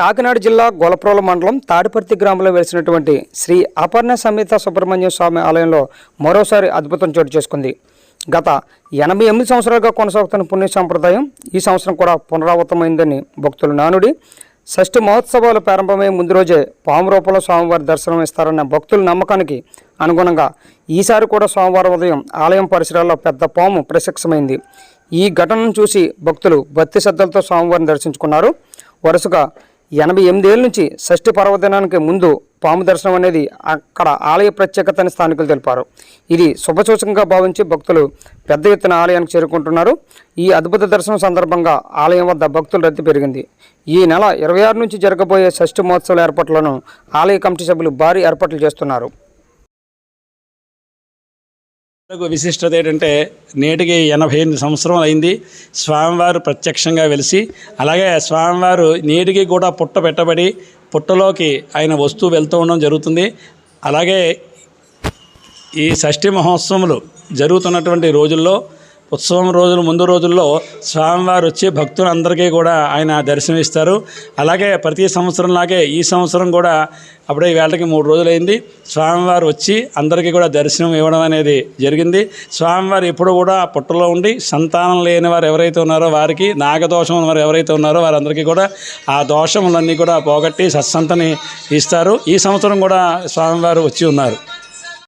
కాకినాడ జిల్లా గొలప్రోల మండలం తాడిపర్తి గ్రామంలో వెలిసినటువంటి శ్రీ అపర్ణ సమేత సుబ్రహ్మణ్య స్వామి ఆలయంలో మరోసారి అద్భుతం చోటు చేసుకుంది. గత ఎనభై ఎనిమిది సంవత్సరాలుగా కొనసాగుతున్న పుణ్య సాంప్రదాయం ఈ సంవత్సరం కూడా పునరావృతమైందని భక్తులు నానుడి. షష్ఠి మహోత్సవాలు ప్రారంభమయ్యే ముందు రోజే పాము రూపంలో స్వామివారి దర్శనం ఇస్తారన్న భక్తుల నమ్మకానికి అనుగుణంగా ఈసారి కూడా సోమవారం ఉదయం ఆలయం పరిసరాల్లో పెద్ద పాము ప్రత్యక్షమైంది. ఈ ఘటనను చూసి భక్తులు భక్తి శ్రద్ధలతో స్వామివారిని దర్శించుకున్నారు. వరుసగా ఎనభై ఎనిమిదేళ్ళ నుంచి షష్ఠి పర్వదినానికి ముందు పాము దర్శనం అనేది అక్కడ ఆలయ ప్రత్యేకతని స్థానికులు తెలిపారు. ఇది శుభసూచకంగా భావించి భక్తులు పెద్ద ఎత్తున ఆలయానికి చేరుకుంటున్నారు. ఈ అద్భుత దర్శనం సందర్భంగా ఆలయం వద్ద భక్తుల రద్దీ పెరిగింది. ఈ నెల ఇరవై ఆరు నుంచి జరగబోయే షష్ఠి మహోత్సవాల ఏర్పాట్లను ఆలయ కమిటీ సభ్యులు భారీ ఏర్పాట్లు చేస్తున్నారు. విశిష్టత ఏంటంటే నేటికి ఎనభై ఎనిమిది సంవత్సరం అయింది. స్వామివారు ప్రత్యక్షంగా వెలిసి అలాగే స్వామివారు నేటికి కూడా పుట్ట పెట్టబడి పుట్టలోకి ఆయన వస్తూ వెళ్తూ ఉండడం జరుగుతుంది. అలాగే ఈ షష్ఠి మహోత్సవములు జరుగుతున్నటువంటి రోజుల్లో ఉత్సవం రోజులు ముందు రోజుల్లో స్వామివారు వచ్చి భక్తులందరికీ కూడా ఆయన దర్శనమిస్తారు. అలాగే ప్రతి సంవత్సరంలాగే ఈ సంవత్సరం కూడా అప్పుడే వేళకి మూడు రోజులైంది. స్వామివారు వచ్చి అందరికీ కూడా దర్శనం ఇవ్వడం అనేది జరిగింది. స్వామివారు ఎప్పుడు కూడా పుట్టలో ఉండి సంతానం లేని వారు ఎవరైతే ఉన్నారో వారికి నాగదోషం ఉన్న వారు ఎవరైతే ఉన్నారో వారందరికీ కూడా ఆ దోషములన్నీ కూడా పోగొట్టి సత్సంతని ఇస్తారు. ఈ సంవత్సరం కూడా స్వామివారు వచ్చి ఉన్నారు.